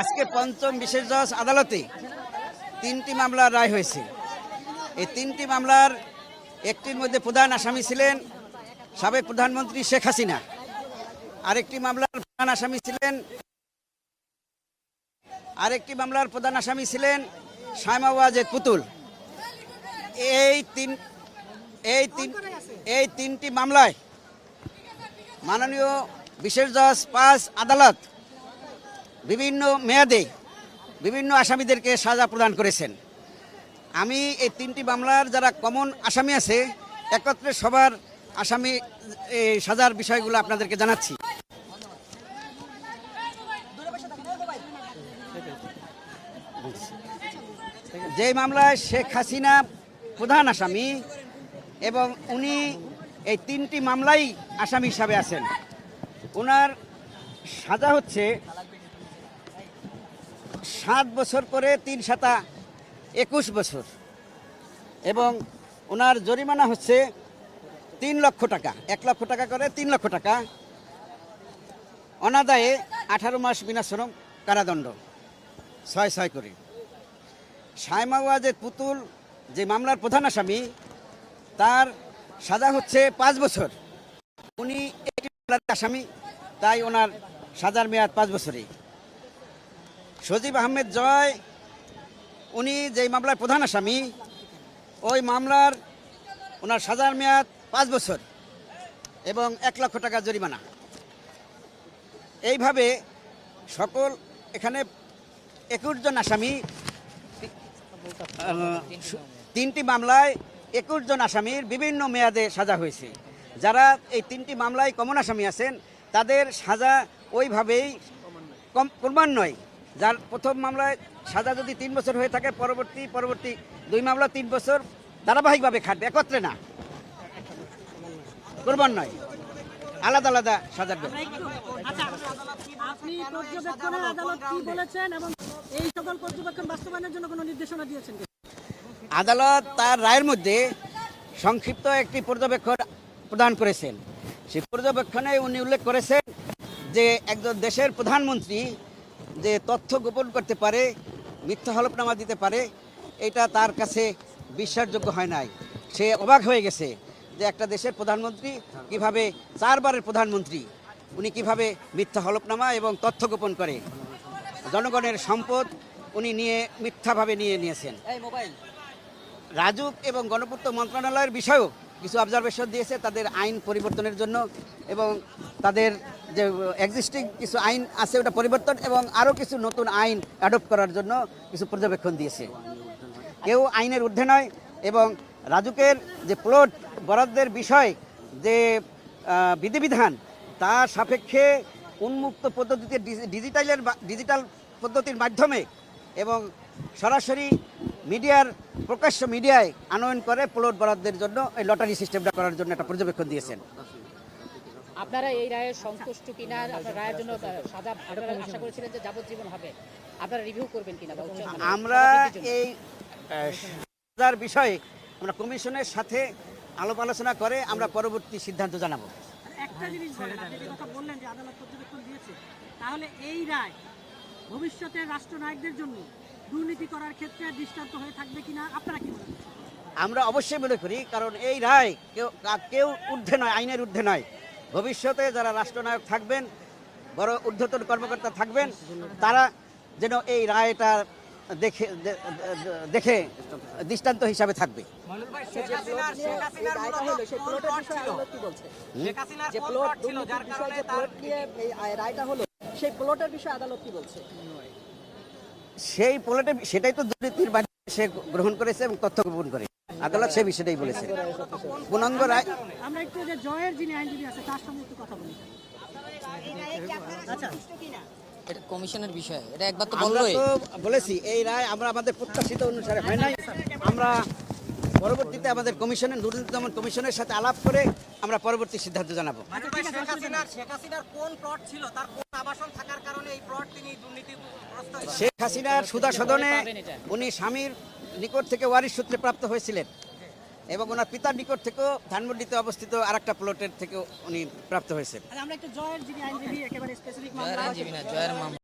আজকে পঞ্চম বিশেষ জজ আদালতে তিনটি মামলার রায় হয়েছে। এই তিনটি মামলার একটির মধ্যে প্রধান আসামি ছিলেন সাবেক প্রধানমন্ত্রী শেখ হাসিনা। আরেকটি মামলার প্রধান আসামি ছিলেন আরেকটি মামলার প্রধান আসামি ছিলেন ওয়াজেদ পুতুল। এই তিন এই তিন, এই তিনটি মামলায় মাননীয় বিশেষ জজ পাঁচ আদালত বিভিন্ন মেয়াদে বিভিন্ন আসামিদেরকে সাজা প্রদান করেছেন। আমি এই তিনটি মামলার যারা কমন আসামি আছে, একত্রে সবার আসামি এই সাজার বিষয়গুলো আপনাদেরকে জানাচ্ছি। যে মামলায় শেখ হাসিনা প্রধান আসামি এবং উনি এই তিনটি মামলাই আসামি হিসাবে আছেন ওনার সাজা হচ্ছে সাত বছর করে তিন সাতা একুশ বছর। এবং ওনার জরিমানা হচ্ছে তিন লক্ষ টাকা। এক লক্ষ টাকা করে তিন লক্ষ টাকা। অনাদায়ে আঠারো মাস বিনাশ্রম কারাদণ্ড। ছয় ছয় করে। সায়মা ওয়াজেদ পুতুল যে মামলার প্রধান আসামি, তার সাজা হচ্ছে পাঁচ বছর। উনি একটি আসামি, তাই ওনার সাজার মেয়াদ পাঁচ বছরই। সজীব আহমেদ জয়। উনি যেই মামলার প্রধান আসামি, ওই মামলার ওনার সাজার মেয়াদ পাঁচ বছর এবং এক লক্ষ টাকা জরিমানা। এইভাবে সকল এখানে একুশ জন আসামি, তিনটি মামলায় একুশ জন আসামির বিভিন্ন মেয়াদে সাজা হয়েছে। যারা এই তিনটি মামলায় কমন আসামি আছেন, তাদের সাজা ওইভাবেই কম ক্রমান্বয়ে যার প্রথম মামলায় সাজা যদি তিন বছর হয়ে থাকে পরবর্তী পরবর্তী দুই মামলা তিন বছর ধারাবাহিকভাবে খাটবে একত্রে না ক্রমান্বয়ে আলাদা আলাদা সাজার ব্যাপার। আচ্ছা? আদালত তার রায়ের মধ্যে সংক্ষিপ্ত একটি পর্যবেক্ষণ প্রদান করেছেন সেই পর্যবেক্ষণে উনি উল্লেখ করেছেন যে একজন দেশের প্রধানমন্ত্রী যে তথ্য গোপন করতে পারে মিথ্যা হলফনামা দিতে পারে এটা তার কাছে বিশ্বাসযোগ্য হয় নাই। সে অবাক হয়ে গেছে যে একটা দেশের প্রধানমন্ত্রী কীভাবে চারবারের প্রধানমন্ত্রী উনি কীভাবে মিথ্যা হলফনামা এবং তথ্য গোপন করে। জনগণের সম্পদ উনি নিয়ে মিথ্যাভাবে নিয়ে নিয়েছেন। রাজুক এবং গণপূর্ত মন্ত্রণালয়ের বিষয়েও কিছু অবজারভেশন দিয়েছে তাদের আইন পরিবর্তনের জন্য এবং তাদের যে এক্সিস্টিং কিছু আইন আছে, ওটা পরিবর্তন এবং আরও কিছু নতুন আইন অ্যাডপ্ট করার জন্য কিছু পর্যবেক্ষণ দিয়েছে। কেউ আইনের ঊর্ধ্বে নয় এবং রাজুকের যে প্লট বরাদ্দের বিষয়, যে বিধিবিধান, তার সাপেক্ষে উন্মুক্ত পদ্ধতিতে ডিজিটালের ডিজিটাল পদ্ধতির মাধ্যমে এবং সরাসরি মিডিয়ার, প্রকাশ্য মিডিয়ায় আনয়ন করে প্লট বরাদ্দের জন্য এই লটারি সিস্টেমটা করার জন্য একটা পর্যবেক্ষণ দিয়েছেন। আপনারা এই রায়ের সন্তুষ্ট কিনা আপনার রায়ের জন্য সাজা আপনারা আশা করেছিলেন যে যাবজ্জীবন হবে। আপনারা রিভিউ করবেন কিনা? আমরা এই সাজার বিষয়ে আমরা কমিশনের সাথে আলোপ আলোচনা করে আমরা পরবর্তী সিদ্ধান্ত জানাব। একটা জিনিস বলেন আপনি যে কথা বললেন যে আদালত পর্যবেক্ষণ দিয়েছে তাহলে এই রায় ভবিষ্যতে রাষ্ট্রনায়কদের জন্য দুর্নীতি করার ক্ষেত্রে দৃষ্টান্ত হয়ে থাকবে কিনা আপনারা কি মনে আমরা অবশ্যই মনে করি কারণ এই রায় কেউ কেউ ঊর্ধ্বে নয় আইনের ঊর্ধ্বে নয়। ভবিষ্যতে যারা রাষ্ট্রনায়ক থাকবেন বড় ঊর্ধ্বতন কর্মকর্তা থাকবেন তারা যেন এই রায়টা দেখে দেখে দৃষ্টান্ত হিসাবে থাকবে। সেই প্লটের বিষয়ে আদালত কি বলছে? সেই পোলেটে সেটাই তো দুর্নীতির মাধ্যমে সে গ্রহণ করেছে এবং তথ্য গোপন করে। আদালত সে বিষয়টাই বলেছে। পূর্ণাঙ্গ রায় আমরা একটু যে জয়ের যিনি আইনজীবী আছে তার সঙ্গে একটু কথা বলি। আচ্ছা। এটা কমিশনের বিষয় এটা একবার তো বললোই। বলেছি এই রায় আমরা আমাদের প্রত্যাশিত অনুসারে হয় নাই। আমরা পরবর্তীতে আমাদের কমিশনের দুর্নীতি দমন কমিশনের সাথে আলাপ করে আমরা পরবর্তী সিদ্ধান্ত জানাব। শেখ হাসিনার শেখ হাসিনার কোন প্লট ছিল তার কোন আবাসন থাকার শেখ হাসিনার সুদা সদনে উনি স্বামীর নিকট থেকে ওয়ারিশ সূত্রে প্রাপ্ত হয়েছিলেন এবং ওনার পিতার নিকট থেকেও ধানমন্ডিতে অবস্থিত আর একটা প্লটের থেকে উনি প্রাপ্ত হয়েছেন। আমরা একটু জয়ের যিনি আইনজীবী একেবারে স্পেসিফিক মামলা জয়ের মামলা।